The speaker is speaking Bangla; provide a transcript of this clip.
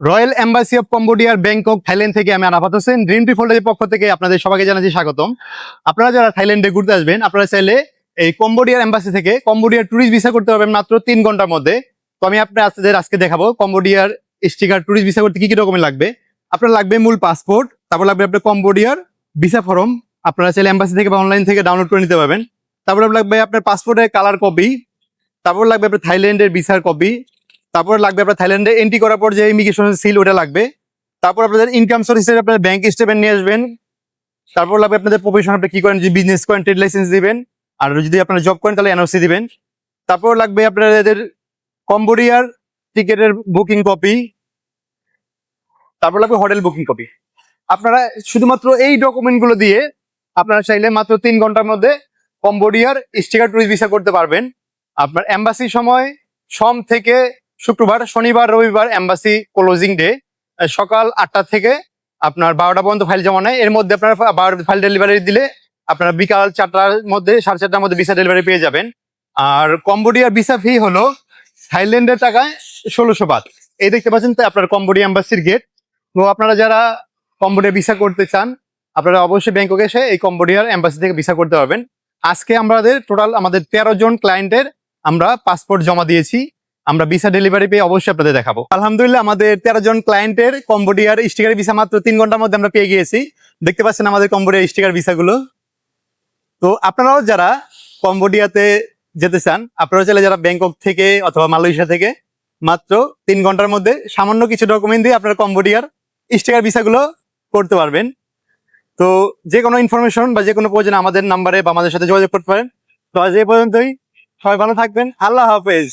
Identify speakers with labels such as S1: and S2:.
S1: রয়্যাল এম্বাসি অফ কম্বোডিয়ার ব্যাংকক থাইল্যান্ড থেকে আমি আরাফাত হোসেন। ড্রিম ট্রি ফোল্ডারের পক্ষ থেকে আপনাদের সবাইকে জানাচ্ছি স্বাগতম। আপনারা যারা থাইল্যান্ডে ঘুরতে আসবেন, আপনারা চাইলে এই কম্বোডিয়ার এম্বাসি থেকে কম্বোডিয়ার ট্যুরিস্ট ভিসা করতে পারবেন মাত্র তিন ঘণ্টার মধ্যে। তো আমি আপনাদের আজকে দেখাবো কম্বোডিয়ার স্টিকার ট্যুরিস্ট ভিসা করতে কি কি ডকুমেন্ট লাগবে। আপনার লাগবে মূল পাসপোর্ট তারপর লাগবে আপনার কম্বোডিয়ার ভিসা ফর্ম আপনারা চাইলে এম্বাসি থেকে বা অনলাইন থেকে ডাউনলোড করে নিতে পারবেন। তারপর লাগবে আপনার পাসপোর্টের কালার কপি তারপর লাগবে আপনার থাইল্যান্ডের ভিসার কপি তারপর লাগবে আপনার থাইল্যান্ডে এন্ট্রি করার পর যে ইমিগ্রেশন সিল ওটা লাগবে। তারপর আপনাদের ইনকাম সোর্স হিসেবে আপনার ব্যাংক স্টেটমেন্ট নিয়ে আসবেন। তারপর লাগবে আপনাদের প্রফেশন আপনি কি করেন, যদি বিজনেস করেন ট্রেড লাইসেন্স দিবেন। আর যদি আপনারা জব করেন, তাহলে এনওসি দিবেন। তারপর লাগবে আপনাদের কম্বোডিয়ার টিকেটের বুকিং কপি তারপর লাগবে হোটেল বুকিং কপি আপনারা শুধুমাত্র এই ডকুমেন্টগুলো দিয়ে আপনারা চাইলে মাত্র তিন ঘণ্টার মধ্যে কম্বোডিয়ার স্টিকার ট্যুরিস্ট ভিসা করতে পারবেন। আপনার এম্বাসি সময় সম থেকে শুক্রবার, শনিবার, রবিবার এম্বাসি ক্লোজিং ডে সকাল আটটা থেকে আপনার বারোটা পর্যন্ত ফাইল জমা নেয়। এর মধ্যে আপনারা বারোটা ফাইল ডেলিভারি দিলে আপনারা বিকাল চারটার মধ্যে, সাড়ে চারটার মধ্যে ভিসা ডেলিভারি পেয়ে যাবেন। আর কম্বোডিয়ার ভিসা ফি হলো থাইল্যান্ডের টাকায় ষোলোশো বাদ। এই দেখতে পাচ্ছেন তো আপনার কম্বোডিয়া এম্বাসির গেট তো আপনারা যারা কম্বোডিয়া ভিসা করতে চান, আপনারা অবশ্যই ব্যাংককে এসে এই কম্বোডিয়ার এম্বাসি থেকে ভিসা করতে পারবেন। আজকে আমাদের টোটাল আমাদের তেরো জন ক্লায়েন্টের আমরা পাসপোর্ট জমা দিয়েছি। আমরা ভিসা ডেলিভারি পেয়ে অবশ্যই আপনাদের দেখাবো। আলহামদুলিল্লাহ, আমাদের তেরো জন ক্লায়েন্টের কম্বোডিয়ার স্টিকার ভিসা মাত্র তিন ঘণ্টার মধ্যে আমরা পেয়ে গিয়েছি। দেখতে পাচ্ছেন আমাদের কম্বোডিয়ার স্টিকার ভিসাগুলো তো আপনারাও যারা কম্বোডিয়াতে যেতে চান আপনারা চাইলে যারা ব্যাংকক থেকে অথবা মালয়েশিয়া থেকে, মাত্র তিন ঘণ্টার মধ্যে সামান্য কিছু ডকুমেন্ট দিয়ে আপনারা কম্বোডিয়ার স্টিকার ভিসাগুলো করতে পারবেন। তো যে কোনো ইনফরমেশন বা যে কোনো প্রয়োজন আমাদের নাম্বারে বা আমাদের সাথে যোগাযোগ করতে পারেন। তো আজ এই পর্যন্তই। সবাই ভালো থাকবেন। আল্লাহ হাফেজ।